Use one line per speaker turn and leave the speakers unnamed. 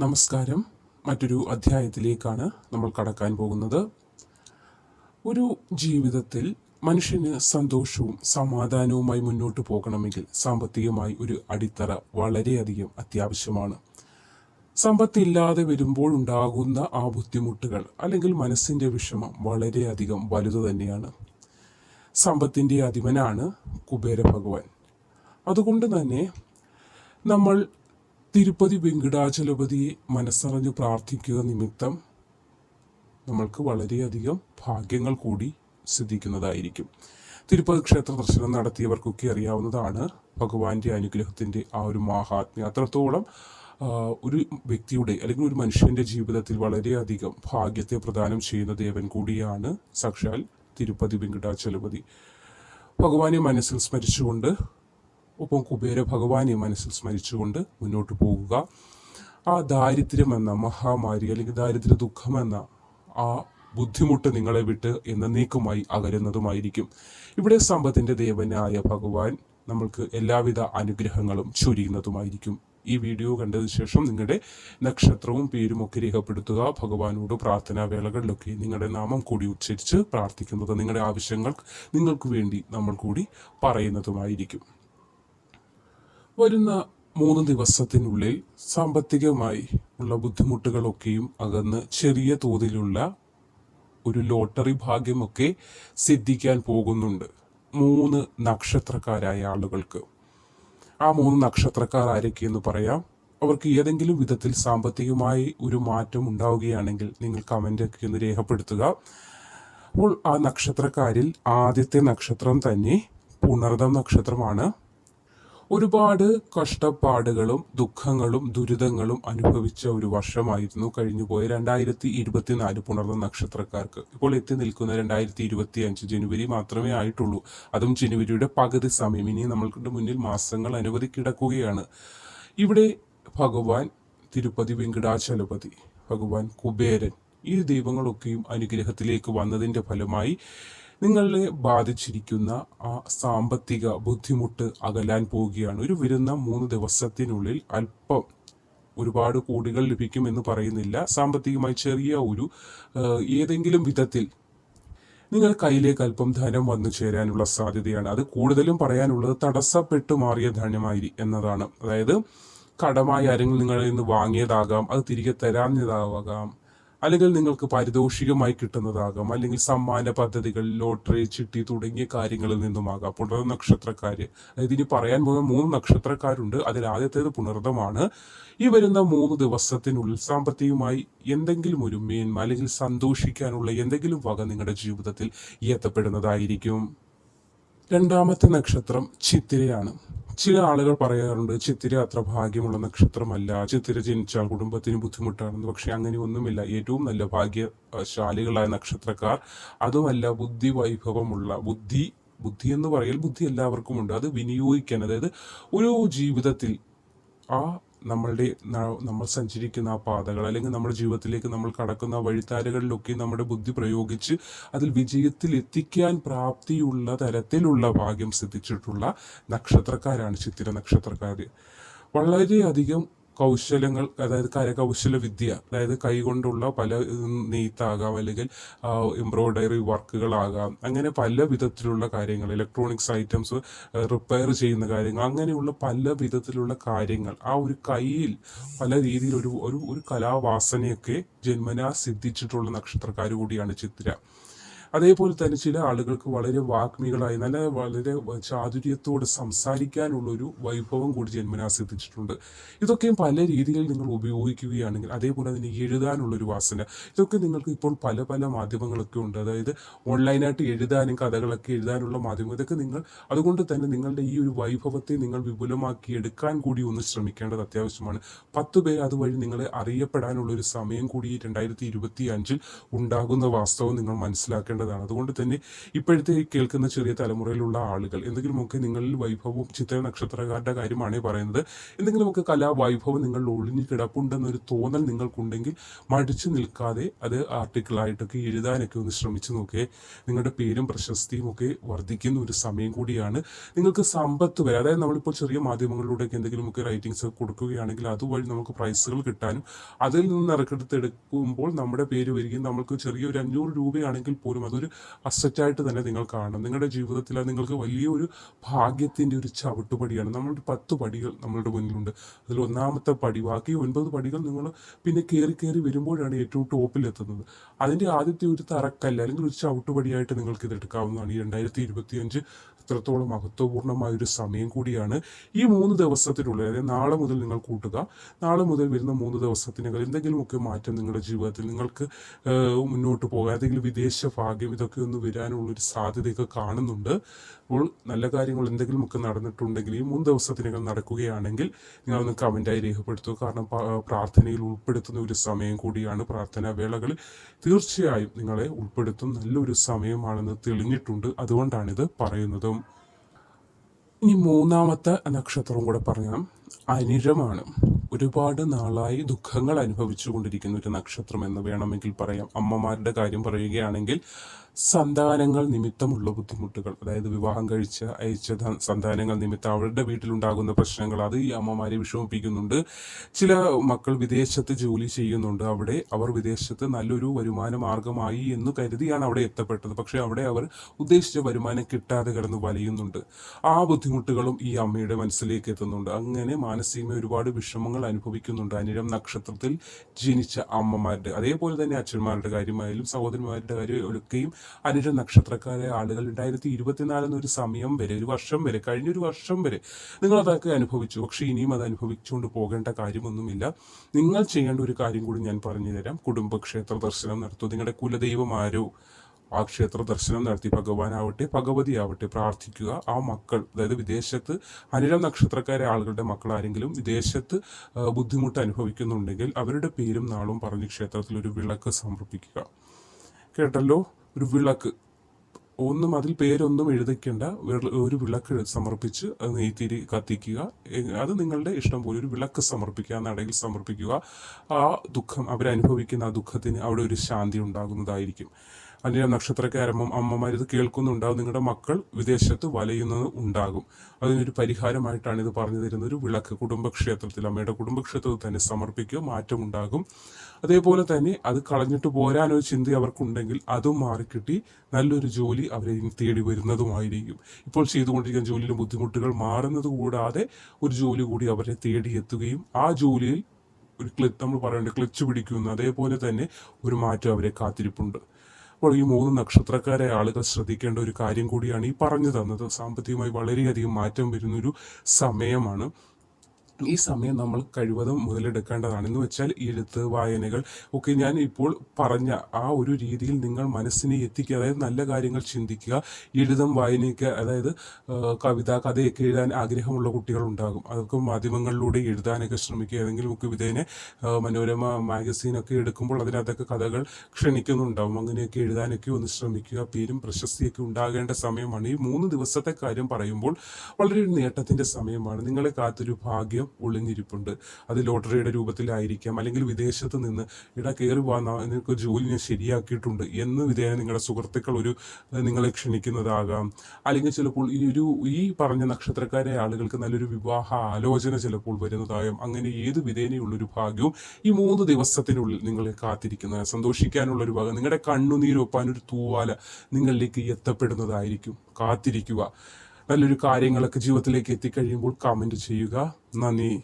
നമസ്കാരം. മറ്റൊരു അധ്യായത്തിലേക്കാണ് നമ്മൾ കടക്കാൻ പോകുന്നത്. ഒരു ജീവിതത്തിൽ മനുഷ്യന് സന്തോഷവും സമാധാനവുമായി മുന്നോട്ട് പോകണമെങ്കിൽ സാമ്പത്തികമായി ഒരു അടിത്തറ വളരെയധികം അത്യാവശ്യമാണ്. സമ്പത്തില്ലാതെ വരുമ്പോൾ ഉണ്ടാകുന്ന ആ ബുദ്ധിമുട്ടുകൾ അല്ലെങ്കിൽ മനസ്സിന്റെ വിഷമം വളരെയധികം വലുത് തന്നെയാണ്. സമ്പത്തിന്റെ അധിപനാണ് കുബേര ഭഗവാൻ അതുകൊണ്ട് തന്നെ നമ്മൾ തിരുപ്പതി വെങ്കിടാചലപതിയെ മനസ്സറിഞ്ഞ് പ്രാർത്ഥിക്കുക നിമിത്തം നമ്മൾക്ക് വളരെയധികം ഭാഗ്യങ്ങൾ കൂടി സിദ്ധിക്കുന്നതായിരിക്കും. തിരുപ്പതി ക്ഷേത്ര ദർശനം നടത്തിയവർക്കൊക്കെ അറിയാവുന്നതാണ് ഭഗവാന്റെ അനുഗ്രഹത്തിന്റെ ആ ഒരു മാഹാത്മ്യം. അത്രത്തോളം ഒരു വ്യക്തിയുടെ അല്ലെങ്കിൽ ഒരു മനുഷ്യന്റെ ജീവിതത്തിൽ വളരെയധികം ഭാഗ്യത്തെ പ്രദാനം ചെയ്യുന്ന ദേവൻ കൂടിയാണ് സാക്ഷാൽ തിരുപ്പതി വെങ്കിടാചലപതി. ഭഗവാനെ മനസ്സിൽ സ്മരിച്ചുകൊണ്ട് ഒപ്പം കുബേര ഭഗവാനെ മനസ്സിൽ സ്മരിച്ചുകൊണ്ട് മുന്നോട്ട് പോകുക ആ ദാരിദ്ര്യം എന്ന മഹാമാരി അല്ലെങ്കിൽ ദാരിദ്ര്യ ദുഃഖം എന്ന ആ ബുദ്ധിമുട്ട് നിങ്ങളെ വിട്ട് എന്നേക്കുമായി അകരുന്നതുമായിരിക്കും. ഇവിടെ സമ്പത്തിന്റെ ദേവനായ ഭഗവാൻ നമ്മൾക്ക് എല്ലാവിധ അനുഗ്രഹങ്ങളും ചൊരിയുന്നതുമായിരിക്കും. ഈ വീഡിയോ കണ്ടതിന് ശേഷം നിങ്ങളുടെ നക്ഷത്രവും പേരും ഒക്കെ രേഖപ്പെടുത്തുക. ഭഗവാനോട് പ്രാർത്ഥനാ വേളകളിലൊക്കെ നിങ്ങളുടെ നാമം കൂടി ഉച്ചരിച്ച് പ്രാർത്ഥിക്കുന്നത് നിങ്ങളുടെ ആവശ്യങ്ങൾ നിങ്ങൾക്ക് വേണ്ടി നമ്മൾ കൂടി പറയുന്നതുമായിരിക്കും. വരുന്ന മൂന്ന് ദിവസത്തിനുള്ളിൽ സാമ്പത്തികമായി ഉള്ള ബുദ്ധിമുട്ടുകളൊക്കെയും അകന്ന് ചെറിയ തോതിലുള്ള ഒരു ലോട്ടറി ഭാഗ്യമൊക്കെ സിദ്ധിക്കാൻ പോകുന്നുണ്ട്. മൂന്ന് നക്ഷത്രക്കാരായ ആളുകൾക്ക്. ആ മൂന്ന് നക്ഷത്രക്കാർ ആരൊക്കെയെന്ന് പറയാം. അവർക്ക് ഏതെങ്കിലും വിധത്തിൽ സാമ്പത്തികമായി ഒരു മാറ്റം ഉണ്ടാവുകയാണെങ്കിൽ നിങ്ങൾ കമന്റൊക്കെ ഒന്ന് രേഖപ്പെടുത്തുക. അപ്പോൾ ആ നക്ഷത്രക്കാരിൽ ആദ്യത്തെ നക്ഷത്രം തന്നെ പുണർദം നക്ഷത്രമാണ്. ഒരുപാട് കഷ്ടപ്പാടുകളും ദുഃഖങ്ങളും ദുരിതങ്ങളും അനുഭവിച്ച ഒരു വർഷമായിരുന്നു കഴിഞ്ഞുപോയ രണ്ടായിരത്തി ഇരുപത്തിനാല് പുണർന്ന നക്ഷത്രക്കാർക്ക്. ഇപ്പോൾ എത്തി നിൽക്കുന്ന രണ്ടായിരത്തി ഇരുപത്തി അഞ്ച് ജനുവരി മാത്രമേ ആയിട്ടുള്ളൂ. അതും ജനുവരിയുടെ പകുതി സമയം. ഇനി നമ്മൾക്ക് മുന്നിൽ മാസങ്ങൾ അനുവദി കിടക്കുകയാണ്. ഇവിടെ ഭഗവാൻ തിരുപ്പതി വെങ്കടാചലപതി ഭഗവാൻ കുബേരൻ ഈ ദൈവങ്ങളൊക്കെയും അനുഗ്രഹത്തിലേക്ക് വന്നതിന്റെ ഫലമായി നിങ്ങളെ ബാധിച്ചിരിക്കുന്ന ആ സാമ്പത്തിക ബുദ്ധിമുട്ട് അകലാൻ പോവുകയാണ്. ഒരു വരുന്ന മൂന്ന് ദിവസത്തിനുള്ളിൽ അല്പം ഒരുപാട് കോടികൾ ലഭിക്കുമെന്ന് പറയുന്നില്ല. സാമ്പത്തികമായി ചെറിയ ഒരു ഏതെങ്കിലും വിധത്തിൽ നിങ്ങൾ കയ്യിലേക്ക് അല്പം ധനം വന്നു ചേരാനുള്ള സാധ്യതയാണ്. അത് കൂടുതലും പറയാനുള്ളത് തടസ്സപ്പെട്ടു മാറിയ ധനമായി എന്നതാണ്. അതായത് കടമായി ആരെങ്കിലും നിങ്ങളിൽ നിന്ന് വാങ്ങിയതാകാം അത് തിരികെ തരാഞ്ഞതാകാം അല്ലെങ്കിൽ നിങ്ങൾക്ക് പാരിതോഷികമായി കിട്ടുന്നതാകാം. അല്ലെങ്കിൽ സമ്മാന പദ്ധതികൾ ലോട്ടറി ചിട്ടി തുടങ്ങിയ കാര്യങ്ങളിൽ നിന്നുമാകാം. പുണർ നക്ഷത്രക്കാര്. അതായത് ഇനി പറയാൻ പോകുന്ന മൂന്ന് നക്ഷത്രക്കാരുണ്ട്. അതിൽ ആദ്യത്തേത് പുണർദമാണ്. ഈ വരുന്ന മൂന്ന് ദിവസത്തിനുള്ളിൽ സാമ്പത്തികമായി എന്തെങ്കിലും ഒരു മേന്മ അല്ലെങ്കിൽ സന്തോഷിക്കാനുള്ള എന്തെങ്കിലും വക നിങ്ങളുടെ ജീവിതത്തിൽ എത്തപ്പെടുന്നതായിരിക്കും രണ്ടാമത്തെ നക്ഷത്രം ചിത്തിരയാണ്. ചില ആളുകൾ പറയാറുണ്ട് ചിത്തിര അത്ര ഭാഗ്യമുള്ള നക്ഷത്രമല്ല ചിത്തിര ജനിച്ചാൽ കുടുംബത്തിന് ബുദ്ധിമുട്ടാണെന്ന്. പക്ഷെ അങ്ങനെ ഒന്നുമില്ല. ഏറ്റവും നല്ല ഭാഗ്യശാലികളായ നക്ഷത്രക്കാർ അതുമല്ല ബുദ്ധി വൈഭവമുള്ള ബുദ്ധി ബുദ്ധി എന്ന് പറയൽ ബുദ്ധി എല്ലാവർക്കും ഉണ്ട് അത് വിനിയോഗിക്കാൻ അതായത് ഒരു ജീവിതത്തിൽ ആ നമ്മളുടെ നമ്മൾ സഞ്ചരിക്കുന്ന ആ പാതകൾ അല്ലെങ്കിൽ നമ്മുടെ ജീവിതത്തിലേക്ക് നമ്മൾ കടക്കുന്ന വഴിത്താരകളിലൊക്കെ നമ്മുടെ ബുദ്ധി പ്രയോഗിച്ച് അതിൽ വിജയത്തിൽ എത്തിക്കാൻ പ്രാപ്തിയുള്ള തരത്തിലുള്ള ഭാഗ്യം സിദ്ധിച്ചിട്ടുള്ള നക്ഷത്രക്കാരാണ് ചിത്തിര നക്ഷത്രക്കാർ വളരെയധികം കൗശലങ്ങൾ അതായത് കരകൗശല വിദ്യ അതായത് കൈകൊണ്ടുള്ള പല നെയ്ത്താകാം അല്ലെങ്കിൽ എംബ്രോയിഡറി വർക്കുകളാകാം. അങ്ങനെ പല വിധത്തിലുള്ള കാര്യങ്ങൾ ഇലക്ട്രോണിക്സ് ഐറ്റംസ് റിപ്പയർ ചെയ്യുന്ന കാര്യങ്ങൾ അങ്ങനെയുള്ള പല വിധത്തിലുള്ള കാര്യങ്ങൾ. ആ ഒരു കയ്യിൽ പല രീതിയിൽ ഒരു ഒരു കലാവാസനയൊക്കെ ജന്മനാ സിദ്ധിച്ചിട്ടുള്ള നക്ഷത്രക്കാർ കൂടിയാണ് ചിത്തിര അതേപോലെ തന്നെ ചില ആളുകൾക്ക് വളരെ വാഗ്മികളായി നല്ല വളരെ ചാതുര്യത്തോട് സംസാരിക്കാനുള്ള ഒരു വൈഭവം കൂടി ജന്മനാ സിദ്ധിച്ചിട്ടുണ്ട്. ഇതൊക്കെയും പല രീതിയിൽ നിങ്ങൾ ഉപയോഗിക്കുകയാണെങ്കിൽ അതേപോലെ തന്നെ എഴുതാനുള്ളൊരു വാസന. ഇതൊക്കെ നിങ്ങൾക്ക് ഇപ്പോൾ പല പല മാധ്യമങ്ങളൊക്കെ ഉണ്ട്. അതായത് ഓൺലൈനായിട്ട് എഴുതാനും കഥകളൊക്കെ എഴുതാനുള്ള മാധ്യമം ഇതൊക്കെ നിങ്ങൾ അതുകൊണ്ട് തന്നെ നിങ്ങളുടെ ഈ ഒരു വൈഭവത്തെ നിങ്ങൾ വിപുലമാക്കി എടുക്കാൻ കൂടി ഒന്ന് ശ്രമിക്കേണ്ടത് അത്യാവശ്യമാണ്. പത്ത് പേർ അതുവഴി നിങ്ങളെ അറിയപ്പെടാനുള്ള ഒരു സമയം കൂടി രണ്ടായിരത്തി ഇരുപത്തി അഞ്ചിൽ ഉണ്ടാകുന്ന വാസ്തവം നിങ്ങൾ മനസ്സിലാക്കേണ്ടത് ശ്രദ്ധിക്കേണ്ടതാണ് അതുകൊണ്ട് തന്നെ ഇപ്പോഴത്തെ കേൾക്കുന്ന ചെറിയ തലമുറയിലുള്ള ആളുകൾ എന്തെങ്കിലുമൊക്കെ നിങ്ങളിൽ വൈഭവവും ചിത്ര നക്ഷത്രക്കാരുടെ കാര്യമാണ് പറയുന്നത് എന്തെങ്കിലുമൊക്കെ കലാവൈഭവം നിങ്ങളിൽ ഒളിഞ്ഞു കിടപ്പുണ്ടെന്നൊരു തോന്നൽ നിങ്ങൾക്കുണ്ടെങ്കിൽ മടിച്ചു നിൽക്കാതെ അത് ആർട്ടിക്കിളായിട്ടൊക്കെ എഴുതാനൊക്കെ ഒന്ന് ശ്രമിച്ചു നോക്കിയേ നിങ്ങളുടെ പേരും പ്രശസ്തിയും ഒക്കെ വർദ്ധിക്കുന്ന ഒരു സമയം കൂടിയാണ്. നിങ്ങൾക്ക് സമ്പത്ത് വരെ അതായത് നമ്മളിപ്പോൾ ചെറിയ മാധ്യമങ്ങളിലൂടെയൊക്കെ എന്തെങ്കിലുമൊക്കെ റൈറ്റിങ്സ് കൊടുക്കുകയാണെങ്കിൽ അതുവഴി നമുക്ക് പ്രൈസുകൾ കിട്ടാനും അതിൽ നിന്ന് നറുക്കെടുത്തെടുക്കുമ്പോൾ നമ്മുടെ പേര് വരികയും നമുക്ക് ചെറിയൊരു അഞ്ഞൂറ് രൂപയാണെങ്കിൽ പോലും അതൊരു അസറ്റായിട്ട് തന്നെ നിങ്ങൾ കാണണം. നിങ്ങളുടെ ജീവിതത്തിൽ അത് നിങ്ങൾക്ക് വലിയൊരു ഭാഗ്യത്തിന്റെ ഒരു ചവിട്ടുപടിയാണ്. നമ്മളുടെ പത്ത് പടികൾ നമ്മളുടെ മുന്നിലുണ്ട്. അതിൽ ഒന്നാമത്തെ പടി ബാക്കി ഒൻപത് പടികൾ നിങ്ങൾ പിന്നെ കയറി കയറി വരുമ്പോഴാണ് ഏറ്റവും ടോപ്പിൽ എത്തുന്നത്. അതിന്റെ ആദ്യത്തെ ഒരു തറക്കല്ല അല്ലെങ്കിൽ ഒരു ചവിട്ടുപടിയായിട്ട് നിങ്ങൾക്ക് ഇത് എടുക്കാവുന്നതാണ് ഈ രണ്ടായിരത്തി ഇരുപത്തി അഞ്ച് അത്രത്തോളം മഹത്വപൂർണമായ ഒരു സമയം കൂടിയാണ് ഈ മൂന്ന് ദിവസത്തിനുള്ളിൽ അതായത് നാളെ മുതൽ നിങ്ങൾ കൂട്ടുക. നാളെ മുതൽ വരുന്ന മൂന്ന് ദിവസത്തിനകം എന്തെങ്കിലുമൊക്കെ മാറ്റം നിങ്ങളുടെ ജീവിതത്തിൽ നിങ്ങൾക്ക് മുന്നോട്ട് പോകാൻ ഏതെങ്കിലും വിദേശ ഭാഗ്യം ഇതൊക്കെ ഒന്ന് വരാനുള്ള ഒരു സാധ്യതയൊക്കെ കാണുന്നുണ്ട്. അപ്പോൾ നല്ല കാര്യങ്ങൾ എന്തെങ്കിലുമൊക്കെ നടന്നിട്ടുണ്ടെങ്കിൽ ഈ മൂന്ന് ദിവസത്തിനകം നടക്കുകയാണെങ്കിൽ നിങ്ങൾ നിങ്ങളൊന്ന് കമന്റായി രേഖപ്പെടുത്തുക. കാരണം പ്രാർത്ഥനയിൽ ഉൾപ്പെടുത്തുന്ന ഒരു സമയം കൂടിയാണ് പ്രാർത്ഥനാ വേളകളിൽ തീർച്ചയായും നിങ്ങളെ ഉൾപ്പെടുത്തും. നല്ലൊരു സമയമാണെന്ന് തെളിഞ്ഞിട്ടുണ്ട്. അതുകൊണ്ടാണിത് പറയുന്നതും. ഇനി മൂന്നാമത്തെ നക്ഷത്രവും കൂടെ പറയാം അനിഴമാണ്. ഒരുപാട് നാളായി ദുഃഖങ്ങൾ അനുഭവിച്ചു കൊണ്ടിരിക്കുന്ന ഒരു നക്ഷത്രം എന്ന് വേണമെങ്കിൽ പറയാം. അമ്മമാരുടെ കാര്യം പറയുകയാണെങ്കിൽ സന്താനങ്ങൾ നിമിത്തമുള്ള ബുദ്ധിമുട്ടുകൾ. അതായത് വിവാഹം കഴിച്ച അയച്ച സന്താനങ്ങൾ നിമിത്തം അവരുടെ വീട്ടിലുണ്ടാകുന്ന പ്രശ്നങ്ങൾ അത് ഈ അമ്മമാരെ വിഷമിപ്പിക്കുന്നുണ്ട്. ചില മക്കൾ വിദേശത്ത് ജോലി ചെയ്യുന്നുണ്ട്. അവിടെ അവർ വിദേശത്ത് നല്ലൊരു വരുമാന മാർഗമായി എന്ന് കരുതിയാണ് അവിടെ എത്തപ്പെട്ടത്. പക്ഷേ അവിടെ അവർ ഉദ്ദേശിച്ച വരുമാനം കിട്ടാതെ കിടന്ന് വലയുന്നുണ്ട്. ആ ബുദ്ധിമുട്ടുകളും ഈ അമ്മയുടെ മനസ്സിലേക്ക് എത്തുന്നുണ്ട്. അങ്ങനെ മാനസികമായി ഒരുപാട് വിഷമങ്ങൾ അനുഭവിക്കുന്നുണ്ട് അനിരം നക്ഷത്രത്തിൽ ജനിച്ച അമ്മമാരുടെ. അതേപോലെ തന്നെ അച്ഛന്മാരുടെ കാര്യമായാലും സഹോദരന്മാരുടെ കാര്യമൊക്കെയും അനിഴ നക്ഷത്രക്കാരെ ആളുകൾ രണ്ടായിരത്തി ഇരുപത്തിനാലിന് ഒരു സമയം വരെ ഒരു വർഷം വരെ കഴിഞ്ഞൊരു വർഷം വരെ നിങ്ങൾ അതൊക്കെ അനുഭവിച്ചു. പക്ഷെ ഇനിയും അത് അനുഭവിച്ചുകൊണ്ട് പോകേണ്ട കാര്യമൊന്നുമില്ല. നിങ്ങൾ ചെയ്യേണ്ട ഒരു കാര്യം കൂടി ഞാൻ പറഞ്ഞു തരാം. കുടുംബക്ഷേത്ര ദർശനം നടത്തുക നിങ്ങളുടെ കുലദൈവം ആരോ ആ ക്ഷേത്ര ദർശനം നടത്തി. ഭഗവാനാവട്ടെ ഭഗവതി ആവട്ടെ പ്രാർത്ഥിക്കുക. ആ മക്കൾ അതായത് വിദേശത്ത് അനിഴം നക്ഷത്രക്കാരെ ആളുകളുടെ മക്കൾ ആരെങ്കിലും വിദേശത്ത് ബുദ്ധിമുട്ട് അനുഭവിക്കുന്നുണ്ടെങ്കിൽ അവരുടെ പേരും നാളും പറഞ്ഞ് ക്ഷേത്രത്തിൽ ഒരു വിളക്ക് സമർപ്പിക്കുക. കേട്ടല്ലോ? ഒരു വിളക്ക്. ഒന്നും അതിൽ പേരൊന്നും എഴുതിക്കേണ്ട ഒരു വിളക്ക് സമർപ്പിച്ച് അത് നെയ്ത്തിരി കത്തിക്കുക. അത് നിങ്ങളുടെ ഇഷ്ടം പോലെ ഒരു വിളക്ക് സമർപ്പിക്കുക നടയിൽ സമർപ്പിക്കുക. ആ ദുഃഖം അവരനുഭവിക്കുന്ന ആ ദുഃഖത്തിന് അവിടെ ഒരു ശാന്തി ഉണ്ടാകുന്നതായിരിക്കും. അന്യ നക്ഷത്രക്കാരമ്മ അമ്മമാർ ഇത് കേൾക്കുന്നുണ്ടാവും. നിങ്ങളുടെ മക്കൾ വിദേശത്ത് വലയുന്നത് ഉണ്ടാകും. അതിനൊരു പരിഹാരമായിട്ടാണ് ഇത് പറഞ്ഞു തരുന്ന ഒരു വിളക്ക്. കുടുംബക്ഷേത്രത്തിൽ അമ്മയുടെ കുടുംബക്ഷേത്രത്തിൽ തന്നെ സമർപ്പിക്കുക മാറ്റമുണ്ടാകും. അതേപോലെ തന്നെ അത് കളഞ്ഞിട്ട് പോരാനൊരു ചിന്ത അവർക്കുണ്ടെങ്കിൽ അതും മാറിക്കിട്ടി നല്ലൊരു ജോലി അവരെ തേടി വരുന്നതുമായിരിക്കും. ഇപ്പോൾ ചെയ്തുകൊണ്ടിരിക്കുന്ന ജോലിയിലെ ബുദ്ധിമുട്ടുകൾ മാറുന്നത് കൂടാതെ ഒരു ജോലി കൂടി അവരെ തേടി എത്തുകയും ആ ജോലിയിൽ ഒരു ക്ലി നമ്മൾ പറയേണ്ട ക്ലച്ച് പിടിക്കുന്നു അതേപോലെ തന്നെ ഒരു മാറ്റം അവരെ കാത്തിരിപ്പുണ്ട്. അപ്പോൾ ഈ മൂന്ന് നക്ഷത്രക്കാരെ ആളുകൾ ശ്രദ്ധിക്കേണ്ട ഒരു കാര്യം കൂടിയാണ് ഈ പറഞ്ഞു തന്നത്. സാമ്പത്തികമായി വളരെയധികം മാറ്റം വരുന്നൊരു സമയമാണ്. ഈ സമയം നമ്മൾ കഴിവതും മുതലെടുക്കേണ്ടതാണ് എന്ന് വെച്ചാൽ എഴുത്ത് വായനകൾ ഒക്കെ ഞാൻ ഇപ്പോൾ പറഞ്ഞ ആ ഒരു രീതിയിൽ നിങ്ങൾ മനസ്സിനെ എത്തിക്കുക അതായത് നല്ല കാര്യങ്ങൾ ചിന്തിക്കുക എഴുതും വായനയ്ക്ക് അതായത് കവിത കഥയൊക്കെ എഴുതാൻ ആഗ്രഹമുള്ള കുട്ടികൾ ഉണ്ടാകും. അതൊക്കെ മാധ്യമങ്ങളിലൂടെ എഴുതാനൊക്കെ ശ്രമിക്കുക. ഏതെങ്കിലും ഒക്കെ വിധേനെ മനോരമ മാഗസീനൊക്കെ എടുക്കുമ്പോൾ അതിനകത്തൊക്കെ കഥകൾ ക്ഷണിക്കുന്നുണ്ടാവും. അങ്ങനെയൊക്കെ എഴുതാനൊക്കെ ഒന്ന് ശ്രമിക്കുക. പേരും പ്രശസ്തിയൊക്കെ ഉണ്ടാകേണ്ട സമയമാണ്. ഈ മൂന്ന് ദിവസത്തെ കാര്യം പറയുമ്പോൾ വളരെ നേട്ടത്തിന്റെ സമയമാണ്. നിങ്ങളെ കാത്തൊരു ഭാഗ്യം ഒളിഞ്ഞിരിപ്പുണ്ട്. അത് ലോട്ടറിയുടെ രൂപത്തിലായിരിക്കാം. അല്ലെങ്കിൽ വിദേശത്ത് നിന്ന് ഇട കയറി നിങ്ങൾക്ക് നിനക്ക് ജോലി ഞാൻ ശരിയാക്കിയിട്ടുണ്ട് എന്ന് വിധേയ നിങ്ങളുടെ സുഹൃത്തുക്കൾ ഒരു നിങ്ങളെ ക്ഷണിക്കുന്നതാകാം. അല്ലെങ്കിൽ ചിലപ്പോൾ ഈ ഒരു ഈ പറഞ്ഞ നക്ഷത്രക്കാരെ ആളുകൾക്ക് നല്ലൊരു വിവാഹ ആലോചന ചിലപ്പോൾ വരുന്നതായും അങ്ങനെ ഏത് വിധേനയുള്ളൊരു ഭാഗ്യവും ഈ മൂന്ന് ദിവസത്തിനുള്ളിൽ നിങ്ങളെ കാത്തിരിക്കുന്ന സന്തോഷിക്കാനുള്ള ഒരു ഭാഗം നിങ്ങളുടെ കണ്ണുനീരൊപ്പാൻ ഒരു തൂവാല നിങ്ങളിലേക്ക് എത്തപ്പെടുന്നതായിരിക്കും. കാത്തിരിക്കുക. നല്ലൊരു കാര്യങ്ങളൊക്കെ ജീവിതത്തിലേക്ക് എത്തിക്കഴിയുമ്പോൾ കമന്റ് ചെയ്യുക. നന്ദി.